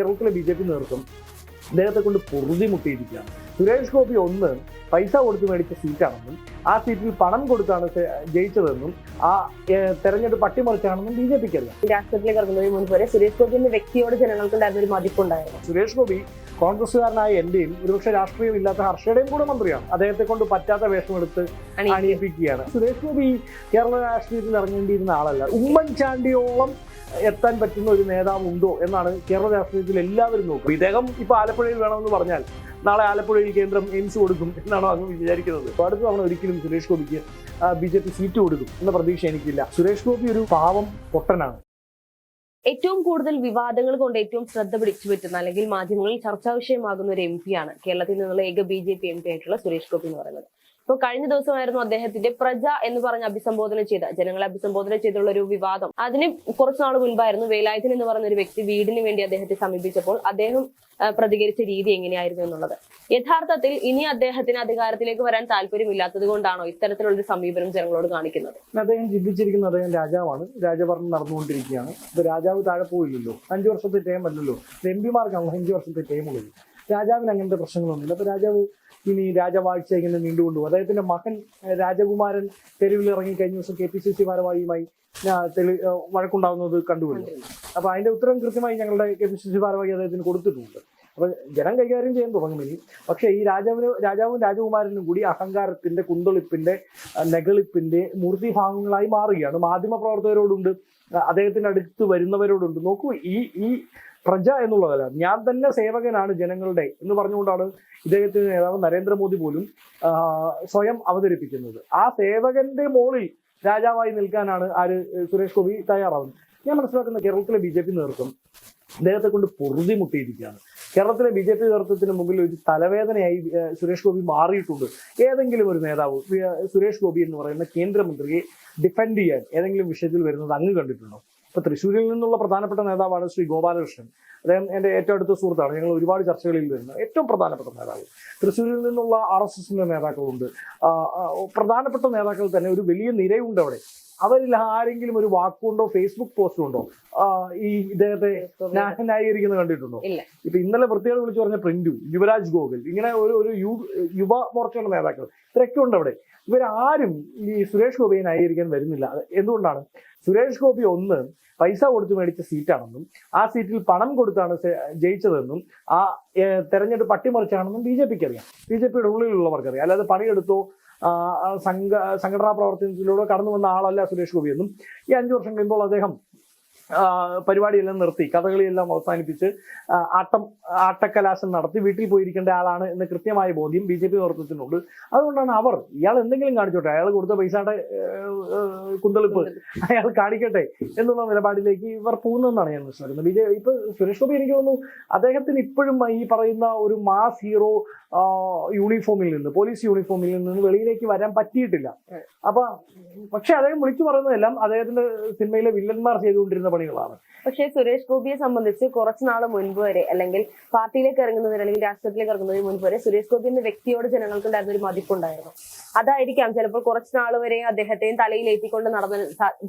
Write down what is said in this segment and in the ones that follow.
കേരളത്തിലെ B J P നേതൃത്വം അദ്ദേഹത്തെ കൊണ്ട് പൊറുതി മുട്ടിയിരിക്കുകയാണ്. സുരേഷ് ഗോപി ഒന്ന് പൈസ കൊടുത്ത് മേടിച്ച സീറ്റാണെന്നും ആ സീറ്റിൽ പണം കൊടുത്താണ് ജയിച്ചതെന്നും ആ തെരഞ്ഞെടുപ്പ് അട്ടിമറിച്ചാണെന്നും ബി ജെ പിക്ക് അല്ല രാഷ്ട്രീയത്തിലേക്ക് ഇറങ്ങുന്നതിന് മുൻപ് വരെ സുരേഷ് ഗോപി എന്ന വ്യക്തിയോട് ജനങ്ങൾക്കുണ്ടായിരുന്ന ഒരു മതിപ്പുണ്ടായിരുന്നു. സുരേഷ് ഗോപി കോൺഗ്രസ്സുകാരനായ എന്റെയും ഒരുപക്ഷെ രാഷ്ട്രീയം ഇല്ലാത്ത ഹർഷയുടെയും കൂടെ മന്ത്രിയാണ്. അദ്ദേഹത്തെ കൊണ്ട് പറ്റാത്ത വേഷമെടുത്ത് എടുത്ത് അണിയിപ്പിക്കുകയാണ്. സുരേഷ് ഗോപി കേരള രാഷ്ട്രീയത്തിൽ ഇറങ്ങേണ്ടിയിരുന്ന ആളല്ല. ഉമ്മൻചാണ്ടിയോളം എത്താൻ പറ്റുന്ന ഒരു നേതാവ് ഉണ്ടോ എന്നാണ് കേരള രാഷ്ട്രീയത്തിൽ എല്ലാവരും നോക്കുന്നത്. ഇദ്ദേഹം ഇപ്പൊ ആലപ്പുഴയിൽ വേണമെന്ന് പറഞ്ഞാൽ നാളെ ആലപ്പുഴയിൽ കേന്ദ്രം എയിംസ് കൊടുക്കും എന്നാണോ അങ്ങ് വിചാരിക്കുന്നത്. അടുത്ത തവണ ഒരിക്കലും സുരേഷ് ഗോപിക്ക് ബി ജെ പി സീറ്റ് കൊടുക്കും എന്ന പ്രതീക്ഷ എനിക്കില്ല. സുരേഷ് ഗോപി ഒരു പാവം പൊട്ടനാണ്. ഏറ്റവും കൂടുതൽ വിവാദങ്ങൾ കൊണ്ട് ഏറ്റവും ശ്രദ്ധ പിടിച്ചു പറ്റുന്ന അല്ലെങ്കിൽ മാധ്യമങ്ങളിൽ ചർച്ചാ വിഷയമാകുന്ന ഒരു എം ആണ് കേരളത്തിൽ നിന്നുള്ള ഏക B J P M P ആയിട്ടുള്ള സുരേഷ് ഗോപി എന്ന് പറയുന്നത്. ഇപ്പൊ കഴിഞ്ഞ ദിവസമായിരുന്നു അദ്ദേഹത്തിന്റെ പ്രജ എന്ന് പറഞ്ഞ് അഭിസംബോധന ചെയ്ത ജനങ്ങളെ അഭിസംബോധന ചെയ്തുള്ള ഒരു വിവാദം. അതിന് കുറച്ചു നാൾ മുൻപായിരുന്നു വേലായുധൻ എന്ന് പറഞ്ഞ ഒരു വ്യക്തി വീടിന് വേണ്ടി അദ്ദേഹത്തെ സമീപിച്ചപ്പോൾ അദ്ദേഹം പ്രതികരിച്ച രീതി എങ്ങനെയായിരുന്നു എന്നുള്ളത്. യഥാർത്ഥത്തിൽ ഇനി അദ്ദേഹത്തിന് അധികാരത്തിലേക്ക് വരാൻ താല്പര്യമില്ലാത്തത് കൊണ്ടാണോ ഇത്തരത്തിലുള്ള സമീപനം ജനങ്ങളോട് കാണിക്കുന്നത്? അദ്ദേഹം ചിന്തിച്ചിരിക്കുന്ന അദ്ദേഹം രാജാവാണ്. രാജഭരണം നടന്നുകൊണ്ടിരിക്കുകയാണ്. രാജാവ് താഴെ പോയില്ലല്ലോ. അഞ്ചു വർഷത്തെ ടൈം അല്ലല്ലോ. എം പിമാർക്കാണല്ലോ അഞ്ചു വർഷത്തെ ടൈം ഉള്ളത്. രാജാവിന് അങ്ങനത്തെ പ്രശ്നങ്ങളൊന്നുമില്ല. അപ്പൊ രാജാവ് ഇനി രാജവാഴ്ച ഇങ്ങനെ നീണ്ടുകൊണ്ടുപോകും. അദ്ദേഹത്തിന്റെ മകൻ രാജകുമാരൻ തെരുവിൽ ഇറങ്ങി കഴിഞ്ഞ ദിവസം കെ പി സി സി ഭാരവാഹിയുമായി വഴക്കുണ്ടാവുന്നത് കണ്ടുവരുന്നു അപ്പൊ അതിന്റെ ഉത്തരം കൃത്യമായി ഞങ്ങളുടെ കെ പി സി സി ഭാരവാഹി അദ്ദേഹത്തിന് കൊടുത്തിട്ടുണ്ട്. അപ്പൊ ജനം കൈകാര്യം ചെയ്യാൻ തുടങ്ങും ഇനി. പക്ഷേ ഈ രാജാവിന് രാജാവും രാജകുമാരനും കൂടി അഹങ്കാരത്തിന്റെ കുന്തളിപ്പിന്റെ നെകളിപ്പിന്റെ മൂർത്തി മൂർത്തിഭാഗങ്ങളായി മാറുകയാണ്. മാധ്യമ പ്രവർത്തകരോടുണ്ട് അദ്ദേഹത്തിന്റെ അടുത്ത് വരുന്നവരോടുണ്ട്. നോക്കൂ ഈ ഈ പ്രജ എന്നുള്ളതല്ല. ഞാൻ തന്നെ സേവകനാണ് ജനങ്ങളുടെ എന്ന് പറഞ്ഞുകൊണ്ടാണ് ഇദ്ദേഹത്തിന്റെ നേതാവ് നരേന്ദ്രമോദി പോലും സ്വയം അവതരിപ്പിക്കുന്നത്. ആ സേവകന്റെ മോളിൽ രാജാവായി നിൽക്കാനാണ് ആര് സുരേഷ് ഗോപി തയ്യാറാവുന്നത്. ഞാൻ മനസ്സിലാക്കുന്ന കേരളത്തിലെ ബി ജെ പി നേതൃത്വം അദ്ദേഹത്തെ കൊണ്ട് പൊറുതി മുട്ടിയിരിക്കുകയാണ് കേരളത്തിലെ ബി ജെ പി നേതൃത്വത്തിന് മുമ്പിൽ ഒരു തലവേദനയായി സുരേഷ് ഗോപി മാറിയിട്ടുണ്ട്. ഏതെങ്കിലും ഒരു നേതാവ് സുരേഷ് ഗോപി എന്ന് പറയുന്ന കേന്ദ്രമന്ത്രിയെ ഡിഫെൻഡ് ചെയ്യാൻ ഏതെങ്കിലും വിഷയത്തിൽ വരുന്നത് അങ്ങ് കണ്ടിട്ടുണ്ടോ? ഇപ്പൊ തൃശ്ശൂരിൽ നിന്നുള്ള പ്രധാനപ്പെട്ട നേതാവാണ് ശ്രീ ഗോപാലകൃഷ്ണൻ. അദ്ദേഹം എന്റെ ഏറ്റവും അടുത്ത സുഹൃത്താണ്. ഞങ്ങൾ ഒരുപാട് ചർച്ചകളിൽ വരുന്നത് ഏറ്റവും പ്രധാനപ്പെട്ട നേതാവ്. തൃശ്ശൂരിൽ നിന്നുള്ള ആർ എസ് എസിന്റെ നേതാക്കളുണ്ട്. പ്രധാനപ്പെട്ട നേതാക്കൾ തന്നെ ഒരു വലിയ നിരയുണ്ട് അവിടെ. അവരിൽ ആരെങ്കിലും ഒരു വാക്കുണ്ടോ ഫേസ്ബുക്ക് പോസ്റ്റ് ഉണ്ടോ ഈ ഇദ്ദേഹത്തെ ന്യാ- ന്യായീകരിക്കുന്നത് കണ്ടിട്ടുണ്ടോ. ഇപ്പൊ ഇന്നലെ വൃത്തിയോട് വിളിച്ചു പറഞ്ഞ പ്രിന്റു യുവരാജ് ഗോകുൽ ഇങ്ങനെ ഒരു ഒരു യുവ മോർച്ചയുടെ നേതാക്കൾ ഇത്രയൊക്കെ ഉണ്ട് അവിടെ. ഇവരാരും ഈ സുരേഷ് ഗോപിയെ ന്യായീകരിക്കാൻ വരുന്നില്ല. എന്തുകൊണ്ടാണ്? സുരേഷ് ഗോപി ഒന്ന് പൈസ കൊടുത്ത് മേടിച്ച സീറ്റാണെന്നും ആ സീറ്റിൽ പണം കൊടുത്താണ് ജയിച്ചതെന്നും ആ തെരഞ്ഞെടുപ്പ് അട്ടിമറിച്ചാണെന്നും ബി ജെ പിക്ക് അറിയാം. ബി ജെ പിയുടെ ഉള്ളിലുള്ളവർക്കറിയാം. അല്ലാതെ പണിയെടുത്തോ സംഘ സംഘടനാ പ്രവർത്തനത്തിലൂടെ കടന്നു വന്ന ആളല്ല സുരേഷ് ഗോപി എന്നും ഈ അഞ്ചു വർഷം കഴിയുമ്പോൾ അദ്ദേഹം പരിപാടിയെല്ലാം നിർത്തി കഥകളിയെല്ലാം അവസാനിപ്പിച്ച് ആട്ടം ആട്ടക്കലാശം നടത്തി വീട്ടിൽ പോയിരിക്കേണ്ട ആളാണ് എന്ന കൃത്യമായ ബോധ്യം ബി ജെ പി നേതൃത്വത്തിനുണ്ട് അതുകൊണ്ടാണ് അവർ ഇയാൾ എന്തെങ്കിലും കാണിച്ചോട്ടെ അയാൾ കൊടുത്ത പൈസയുടെ കുന്തളിപ്പ് അയാൾ കാണിക്കട്ടെ എന്നുള്ള നിലപാടിലേക്ക് ഇവർ പോകുന്നതെന്നാണ് ഞാൻ മനസ്സിലാക്കുന്നത്. ബി ജെ ഇപ്പൊ സുരേഷ് ഗോപി എനിക്ക് തോന്നുന്നു അദ്ദേഹത്തിന് ഇപ്പോഴും ഈ പറയുന്ന ഒരു മാസ് ഹീറോ യൂണിഫോമിൽ നിന്ന് പോലീസ് യൂണിഫോമിൽ നിന്ന് വെളിയിലേക്ക് വരാൻ പറ്റിയിട്ടില്ല. അപ്പൊ പക്ഷെ അദ്ദേഹം വിളിച്ചു പറയുന്നതെല്ലാം അദ്ദേഹത്തിന്റെ സിനിമയിലെ വില്ലന്മാർ ചെയ്തുകൊണ്ടിരുന്ന പണികളാണ്. പക്ഷേ സുരേഷ് ഗോപിയെ സംബന്ധിച്ച് കുറച്ചു നാൾ മുൻപ് വരെ അല്ലെങ്കിൽ പാർട്ടിയിലേക്ക് ഇറങ്ങുന്നതിന് അല്ലെങ്കിൽ രാഷ്ട്രീയത്തിലേക്ക് ഇറങ്ങുന്നതിന് മുൻപ് വരെ സുരേഷ് ഗോപി എന്ന വ്യക്തിയോട് ജനങ്ങൾക്കുണ്ടായിരുന്ന ഒരു മതിപ്പുണ്ടായിരുന്നു. അതായിരിക്കാം ചിലപ്പോൾ കുറച്ചു നാൾ വരെ അദ്ദേഹത്തെയും തലയിലേറ്റിക്കൊണ്ട് നടന്ന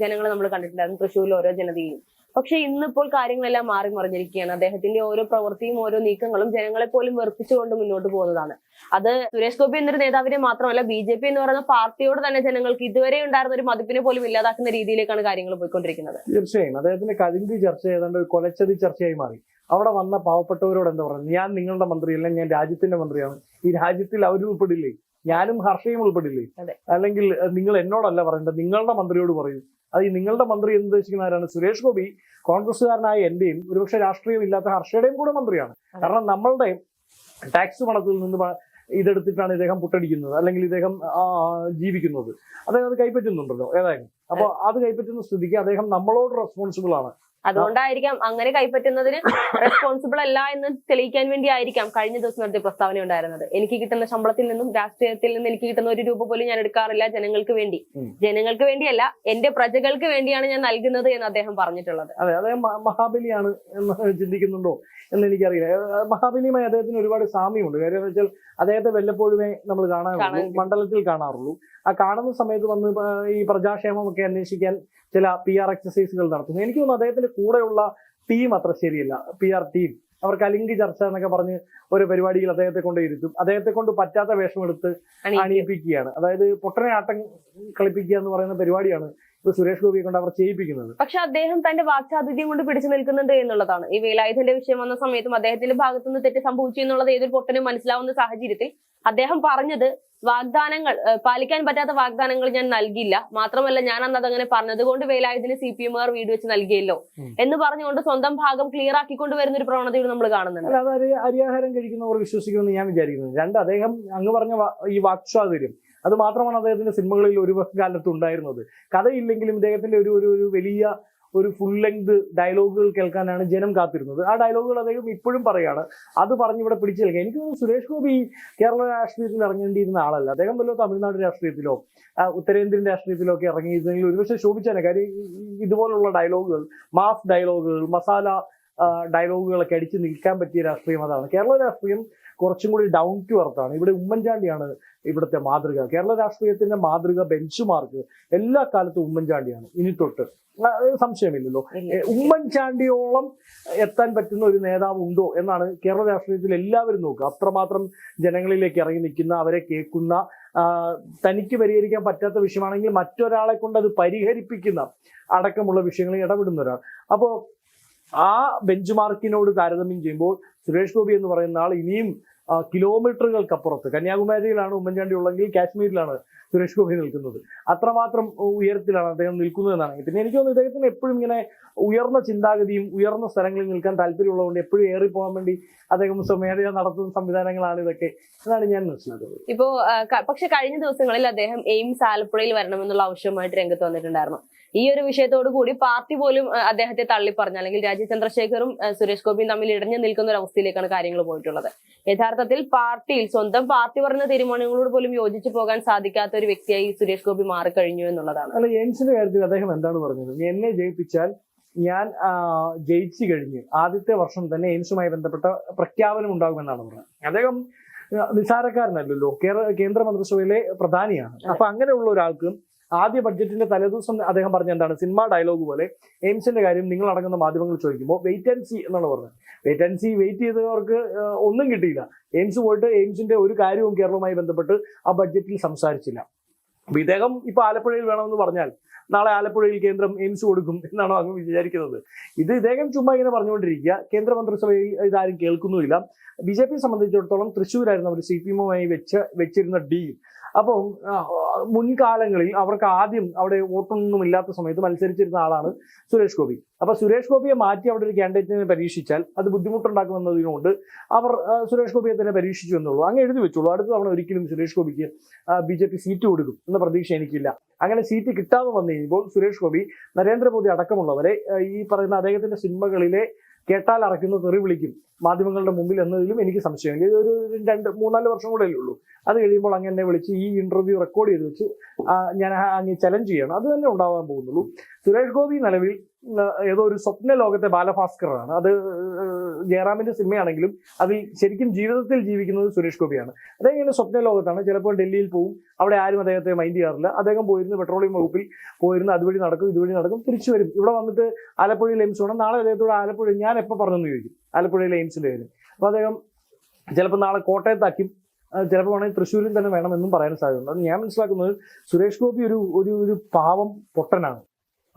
ജനങ്ങൾ നമ്മൾ കണ്ടിട്ടുണ്ടായിരുന്നു. തൃശ്ശൂരിലെ ഓരോ ജനതയും പക്ഷെ ഇന്നിപ്പോൾ കാര്യങ്ങളെല്ലാം മാറി മറിഞ്ഞിരിക്കുകയാണ്. അദ്ദേഹത്തിന്റെ ഓരോ പ്രവൃത്തിയും ഓരോ നീക്കങ്ങളും ജനങ്ങളെ പോലും വെറുപ്പിച്ചുകൊണ്ട് മുന്നോട്ട് പോകുന്നതാണ്. അത് സുരേഷ് ഗോപി എന്നൊരു നേതാവിനെ മാത്രമല്ല ബി ജെ പി എന്ന് പറയുന്ന പാർട്ടിയോട് തന്നെ ജനങ്ങൾക്ക് ഇതുവരെ ഉണ്ടായിരുന്ന ഒരു മതിപ്പിനെ പോലും ഇല്ലാതാക്കുന്ന രീതിയിലേക്കാണ് കാര്യങ്ങൾ പോയിക്കൊണ്ടിരിക്കുന്നത്. തീർച്ചയായും. അദ്ദേഹത്തിന്റെ കഴിഞ്ഞ ചർച്ച ഏതാണ്ട് കൊലച്ചതി ചർച്ചയായി മാറി. അവിടെ വന്ന പാവപ്പെട്ടവരോട് എന്താ പറയുന്നത്? ഞാൻ നിങ്ങളുടെ മന്ത്രിയല്ല ഞാൻ രാജ്യത്തിന്റെ മന്ത്രിയാണ്. ഈ രാജ്യത്തിൽ അവരും ഉൾപ്പെടില്ലേ? ഞാനും ഹർഷയും ഉൾപ്പെടില്ലേ. അല്ലെങ്കിൽ നിങ്ങൾ എന്നോടല്ല പറയേണ്ടത് നിങ്ങളുടെ മന്ത്രിയോട് പറയൂ. അത് ഈ നിങ്ങളുടെ മന്ത്രി എന്ന് ഉദ്ദേശിക്കുന്ന ആരാണ്? സുരേഷ് ഗോപി കോൺഗ്രസ്സുകാരനായ എന്റെയും ഒരുപക്ഷെ രാഷ്ട്രീയം ഇല്ലാത്ത ഹർഷയുടെയും കൂടെ മന്ത്രിയാണ്. കാരണം നമ്മളുടെ ടാക്സ് പണത്തിൽ നിന്ന് ഇതെടുത്തിട്ടാണ് ഇദ്ദേഹം പുട്ടടിക്കുന്നത് അല്ലെങ്കിൽ ഇദ്ദേഹം ജീവിക്കുന്നത്. അദ്ദേഹം അത് കൈപ്പറ്റുന്നുണ്ടല്ലോ ഏതായാലും. അപ്പൊ അത്. കൈപ്പറ്റുന്ന സ്ഥിതിക്ക് അദ്ദേഹം നമ്മളോട് റെസ്പോൺസിബിൾ ആണ്. അതുകൊണ്ടായിരിക്കാം അങ്ങനെ കൈപ്പറ്റുന്നതിന് റെസ്പോൺസിബിൾ അല്ല എന്ന് തെളിയിക്കാൻ വേണ്ടി ആയിരിക്കാം കഴിഞ്ഞ ദിവസം നടത്തിയ പ്രസ്താവന ഉണ്ടായിരുന്നത്. എനിക്ക് കിട്ടുന്ന ശമ്പളത്തിൽ നിന്നും രാഷ്ട്രീയത്തിൽ നിന്നും എനിക്ക് കിട്ടുന്ന ഒരു രൂപ പോലും ഞാൻ എടുക്കാറില്ല ജനങ്ങൾക്ക് വേണ്ടി. ജനങ്ങൾക്ക് വേണ്ടിയല്ല എന്റെ പ്രജകൾക്ക് വേണ്ടിയാണ് ഞാൻ നൽകുന്നത് എന്ന് അദ്ദേഹം പറഞ്ഞിട്ടുള്ളത്. അതെ അതെ മഹാബലിയാണ് എന്ന് ചിന്തിക്കുന്നുണ്ടോ എന്ന് എനിക്കറിയില്ല. മഹാബലിയുമായി അദ്ദേഹത്തിന് ഒരുപാട് സാമ്യമുണ്ട്. കാര്യം എന്ന് വെച്ചാൽ അദ്ദേഹത്തെ വല്ലപ്പോഴുമേ നമ്മൾ കാണാറുള്ളൂ. മണ്ഡലത്തിൽ കാണാറുള്ളൂ. ആ കാണുന്ന സമയത്ത് വന്ന് ഈ പ്രജാക്ഷേമമൊക്കെ അന്വേഷിക്കാൻ ചില പി ആർ എക്സസൈസുകൾ നടത്തുന്നു. എനിക്ക് തോന്നുന്നു അദ്ദേഹത്തിന്റെ കൂടെയുള്ള ടീം അത്ര ശരിയല്ല. പി ആർ ടീം അവർ കലിംഗ് ചർച്ച എന്നൊക്കെ പറഞ്ഞ് ഒരു പരിപാടിയിൽ അദ്ദേഹത്തെ കൊണ്ട് ഇരുത്തും. അദ്ദേഹത്തെ കൊണ്ട് പറ്റാത്ത വേഷം എടുത്ത് അണിയിപ്പിക്കുകയാണ്. അതായത് പൊട്ടനെ ആട്ടം കളിപ്പിക്കുക എന്ന് പറയുന്ന പരിപാടിയാണ് ഇപ്പൊ സുരേഷ് ഗോപിയെ കൊണ്ട് അവർ ചെയ്യിപ്പിക്കുന്നത്. പക്ഷെ അദ്ദേഹം തന്റെ വാക്ചാതുര്യം കൊണ്ട് പിടിച്ചു നിൽക്കുന്നുണ്ട് എന്നുള്ളതാണ്. ഈ വേലായുധന്റെ വിഷയം വന്ന സമയത്തും അദ്ദേഹത്തിന്റെ ഭാഗത്തുനിന്ന് തെറ്റ് സംഭവിച്ചു എന്നുള്ളത് ഏതൊരു പൊട്ടനും മനസ്സിലാവുന്ന സാഹചര്യത്തിൽ അദ്ദേഹം പറഞ്ഞത് വാഗ്ദാനങ്ങൾ പാലിക്കാൻ പറ്റാത്ത വാഗ്ദാനങ്ങൾ ഞാൻ നൽകില്ല മാത്രമല്ല ഞാൻ അന്ന് അതങ്ങനെ പറഞ്ഞതുകൊണ്ട് വേലായുധന് സി പി എമ്മുകാർ വീട് വെച്ച് നൽകിയല്ലോ. എന്ന് പറഞ്ഞുകൊണ്ട് സ്വന്തം ഭാഗം ക്ലിയർ ആക്കിക്കൊണ്ട് വരുന്ന ഒരു പ്രവണതയിൽ നമ്മൾ കാണുന്നുണ്ട്. അരിയാഹാരം കഴിക്കുന്നവർ വിശ്വസിക്കുമെന്ന് ഞാൻ വിചാരിക്കുന്നു. രണ്ട് അദ്ദേഹം അങ്ങ് പറഞ്ഞ ഈ വാക്സ്വാതന്ത്ര്യം അത് മാത്രമാണ് അദ്ദേഹത്തിന്റെ സിനിമകളിൽ ഒരു കാലത്ത് ഉണ്ടായിരുന്നത് കഥയില്ലെങ്കിലും ഇദ്ദേഹത്തിന്റെ ഒരു ഒരു വലിയ ഒരു ഫുൾ ലെങ്ത് ഡയലോഗുകൾ കേൾക്കാനാണ് ജനം കാത്തിരുന്നത്. ആ ഡയലോഗുകൾ അദ്ദേഹം ഇപ്പോഴും പറയാണ്. അത് പറഞ്ഞ് ഇവിടെ പിടിച്ചു നിൽക്കുക എനിക്ക് സുരേഷ് ഗോപി കേരള രാഷ്ട്രീയത്തിൽ ഇറങ്ങേണ്ടിയിരുന്ന ആളല്ല. അദ്ദേഹം വല്ലോ തമിഴ്നാട് രാഷ്ട്രീയത്തിലോ ഉത്തരേന്ത്യൻ രാഷ്ട്രീയത്തിലോ ഒക്കെ ഇറങ്ങിയിരുന്നെങ്കിൽ ഒരുപക്ഷെ ശോഭിച്ചാണ് കാര്യം ഇതുപോലുള്ള ഡയലോഗുകൾ മാസ് ഡയലോഗുകൾ മസാല ഡയലോഗുകളൊക്കെ അടിച്ച് നിൽക്കാൻ പറ്റിയ രാഷ്ട്രീയം അതാണ്. കേരള രാഷ്ട്രീയം കുറച്ചും കൂടി ഡൗൺ ടു എർത്താണ് ഇവിടെ ഉമ്മൻചാണ്ടിയാണ് ഇവിടുത്തെ മാതൃക. കേരള രാഷ്ട്രീയത്തിന്റെ മാതൃക ബെഞ്ച് മാർക്ക് എല്ലാ കാലത്തും ഉമ്മൻചാണ്ടിയാണ്. ഇനി തൊട്ട്. സംശയമില്ലല്ലോ. ഉമ്മൻചാണ്ടിയോളം എത്താൻ പറ്റുന്ന ഒരു നേതാവ് ഉണ്ടോ എന്നാണ് കേരള രാഷ്ട്രീയത്തിൽ എല്ലാവരും നോക്കുക. അത്രമാത്രം ജനങ്ങളിലേക്ക് ഇറങ്ങി നിൽക്കുന്ന അവരെ കേൾക്കുന്ന തനിക്ക് പരിഹരിക്കാൻ പറ്റാത്ത വിഷയമാണെങ്കിൽ മറ്റൊരാളെ കൊണ്ട് അത് പരിഹരിപ്പിക്കുന്ന അടക്കമുള്ള വിഷയങ്ങളിൽ ഇടപെടുന്ന ഒരാൾ. അപ്പോൾ ആ ബെഞ്ച് മാർക്കിനോട് താരതമ്യം ചെയ്യുമ്പോൾ സുരേഷ് ഗോപി എന്ന് പറയുന്ന ആൾ ഇനിയും കിലോമീറ്ററുകൾക്കപ്പുറത്ത് കന്യാകുമാരിയിലാണ് ഉമ്മൻചാണ്ടി ഉള്ളെങ്കിൽ കാശ്മീരിലാണ്. സുരേഷ് ഗോപി നിൽക്കുന്നത്. അത്രമാത്രം ഉയരത്തിലാണ് അദ്ദേഹം നിൽക്കുന്നത് എന്നാണ്. പിന്നെ എനിക്ക് തോന്നുന്നു ഇദ്ദേഹത്തിന് എപ്പോഴും ഇങ്ങനെ ഉയർന്ന ചിന്താഗതിയും ഉയർന്ന സ്ഥലങ്ങളിൽ നിൽക്കാൻ താല്പര്യമുള്ളതുകൊണ്ട് എപ്പോഴും ഏറി പോകാൻ വേണ്ടി അദ്ദേഹം സ്വമേധയ നടത്തുന്ന സംവിധാനങ്ങളാണ് ഇതൊക്കെ എന്നാണ് ഞാൻ മനസ്സിലാക്കുന്നത്. ഇപ്പോ പക്ഷെ കഴിഞ്ഞ ദിവസങ്ങളിൽ അദ്ദേഹം എയിംസ് ആലപ്പുഴയിൽ വരണമെന്നുള്ള ആവശ്യവുമായിട്ട് രംഗത്ത് വന്നിട്ടുണ്ടായിരുന്നു. ഈ ഒരു വിഷയത്തോടു കൂടി പാർട്ടി പോലും അദ്ദേഹത്തെ തള്ളി പറഞ്ഞു അല്ലെങ്കിൽ രാജീവ് ചന്ദ്രശേഖറും സുരേഷ് ഗോപിയും തമ്മിൽ ഇടഞ്ഞു നിൽക്കുന്ന ഒരു അവസ്ഥയിലേക്കാണ് കാര്യങ്ങൾ പോയിട്ടുള്ളത്. യഥാർത്ഥത്തിൽ പാർട്ടിയിൽ സ്വന്തം പാർട്ടി പറഞ്ഞ തീരുമാനങ്ങളോട് പോലും യോജിച്ചു പോകാൻ സാധിക്കാത്ത ഒരു വ്യക്തിയായി സുരേഷ് ഗോപി മാറിക്കഴിഞ്ഞു എന്നുള്ളതാണ്. അല്ല എയിംസിന്റെ കാര്യത്തിൽ അദ്ദേഹം എന്താണ് പറഞ്ഞത്? എന്നെ ജയിപ്പിച്ചാൽ ഞാൻ ജയിച്ചു കഴിഞ്ഞ് ആദ്യത്തെ വർഷം തന്നെ എയിംസുമായി ബന്ധപ്പെട്ട പ്രഖ്യാപനം ഉണ്ടാകുമെന്നാണ് പറഞ്ഞത്. അദ്ദേഹം നിസാരക്കാരനല്ലല്ലോ. കേന്ദ്ര മന്ത്രിസഭയിലെ പ്രധാനിയാണ്. അപ്പൊ അങ്ങനെയുള്ള ഒരാൾക്ക് ആദ്യ ബഡ്ജറ്റിന്റെ തലേദിവസം അദ്ദേഹം പറഞ്ഞ എന്താണ്? സിനിമ ഡയലോഗ് പോലെ എയിംസിന്റെ കാര്യം നിങ്ങൾ അടങ്ങുന്ന മാധ്യമങ്ങൾ ചോദിക്കുമ്പോൾ വെയിറ്റ് ആൻഡ് സി എന്നാണ് പറഞ്ഞത്. വെയിറ്റ് ആൻഡ് സി വെയിറ്റ് ചെയ്തവർക്ക് ഒന്നും കിട്ടിയില്ല. എയിംസ് പോയിട്ട് എയിംസിന്റെ ഒരു കാര്യവും കേരളവുമായി ബന്ധപ്പെട്ട് ആ ബഡ്ജറ്റിൽ സംസാരിച്ചില്ല. അപ്പൊ ഇദ്ദേഹം ഇപ്പൊ ആലപ്പുഴയിൽ വേണമെന്ന് പറഞ്ഞാൽ നാളെ ആലപ്പുഴയിൽ കേന്ദ്രം എയിംസ് കൊടുക്കും എന്നാണോ അങ്ങ് വിചാരിക്കുന്നത്. ഇത് ഇദ്ദേഹം ചുമ്മാ ഇങ്ങനെ പറഞ്ഞുകൊണ്ടിരിക്കുക. കേന്ദ്ര മന്ത്രിസഭയിൽ ഇതാരും കേൾക്കുന്നുമില്ല. ബി ജെ പി സംബന്ധിച്ചിടത്തോളം തൃശ്ശൂരായിരുന്നു അവർ സി പി എമ്മുമായി വെച്ച് വെച്ചിരുന്ന ഡീൽ അപ്പം മുൻകാലങ്ങളിൽ അവർക്ക് ആദ്യം അവിടെ വോട്ടൊന്നും ഇല്ലാത്ത സമയത്ത് മത്സരിച്ചിരുന്ന ആളാണ് സുരേഷ് ഗോപി. അപ്പൊ സുരേഷ് ഗോപിയെ മാറ്റി അവിടെ ഒരു ക്യാൻഡിഡേറ്റിനെ പരീക്ഷിച്ചാൽ അത് ബുദ്ധിമുട്ടുണ്ടാക്കുമെന്നതിനോട് അവർ സുരേഷ് ഗോപിയെ തന്നെ പരീക്ഷിച്ചു എന്നുള്ളൂ. അങ്ങ് എഴുതി വെച്ചോളൂ. അടുത്ത തവണ ഒരിക്കലും സുരേഷ് ഗോപിക്ക് ബി ജെ പി സീറ്റ് കൊടുക്കും എന്ന പ്രതീക്ഷ എനിക്കില്ല. അങ്ങനെ സീറ്റ് കിട്ടാതെ വന്നു കഴിയുമ്പോൾ സുരേഷ് ഗോപി നരേന്ദ്രമോദി അടക്കമുള്ളവരെ ഈ പറയുന്ന അദ്ദേഹത്തിന്റെ സിനിമകളിലെ കേട്ടാൽ അറയ്ക്കുന്ന തെറി വിളിക്കും. മാധ്യമങ്ങളുടെ മുമ്പിൽ എന്നതിലും എനിക്ക് സംശയമില്ല ഇത് ഒരു രണ്ട് മൂന്നാൽ വർഷം കൂടെ ഉള്ളൂ. അത് കഴിയുമ്പോൾ അങ്ങ് എന്നെ വിളിച്ച് ഈ ഇന്റർവ്യൂ റെക്കോർഡ് ചെയ്ത് വെച്ച് ഞാൻ അങ്ങ് ചലഞ്ച് ചെയ്യണം. അത് തന്നെ ഉണ്ടാവാൻ പോകുന്നുള്ളൂ. സുരേഷ് ഗോപി നിലവിൽ ഏതോ ഒരു സ്വപ്ന ലോകത്തെ ബാലഭാസ്കറാണ്. അത് ജയറാമിന്റെ സിനിമയാണെങ്കിലും അതിൽ ശരിക്കും ജീവിതത്തിൽ ജീവിക്കുന്നത് സുരേഷ് ഗോപിയാണ്. അദ്ദേഹം ഇങ്ങനെ സ്വപ്ന ലോകത്താണ്. ചിലപ്പോൾ ഡൽഹിയിൽ പോവും. അവിടെ ആരും അദ്ദേഹത്തെ മൈൻഡ് ചെയ്യാറില്ല. അദ്ദേഹം പോയിരുന്നു പെട്രോളിയം വകുപ്പിൽ. പോയിരുന്നു അതുവഴി നടക്കും ഇതുവഴി നടക്കും തിരിച്ചു വരും. ഇവിടെ വന്നിട്ട് ആലപ്പുഴയിൽ എയിംസ് വേണം. നാളെ അദ്ദേഹത്തോട് ആലപ്പുഴ ഞാൻ എപ്പോൾ പറഞ്ഞെന്ന് ചോദിക്കും. ആലപ്പുഴയിലെ എയിംസിന്റെ കാര്യം. അപ്പോൾ അദ്ദേഹം ചിലപ്പോൾ നാളെ കോട്ടയത്താക്കും. ചിലപ്പോൾ വേണമെങ്കിൽ തൃശ്ശൂരിൽ തന്നെ വേണമെന്നും പറയാൻ സാധ്യതയുണ്ട്. അത് ഞാൻ മനസ്സിലാക്കുന്നത് സുരേഷ് ഗോപി ഒരു ഒരു ഒരു പാവം പൊട്ടനാണ്.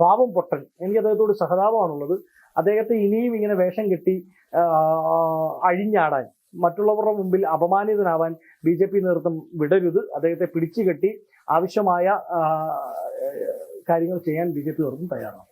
പാവം പൊട്ടൻ. എനിക്ക് അദ്ദേഹത്തോട് സഹതാപമാണുള്ളത്. അദ്ദേഹത്തെ ഇനിയും ഇങ്ങനെ വേഷം കെട്ടി അഴിഞ്ഞാടാൻ മറ്റുള്ളവരുടെ മുമ്പിൽ അപമാനിതനാവാൻ ബി ജെ പി നേതൃത്വം വിടരുത്. അദ്ദേഹത്തെ പിടിച്ചു കെട്ടി ആവശ്യമായ കാര്യങ്ങൾ ചെയ്യാൻ ബി ജെ പി നേതൃത്വം തയ്യാറാണ്.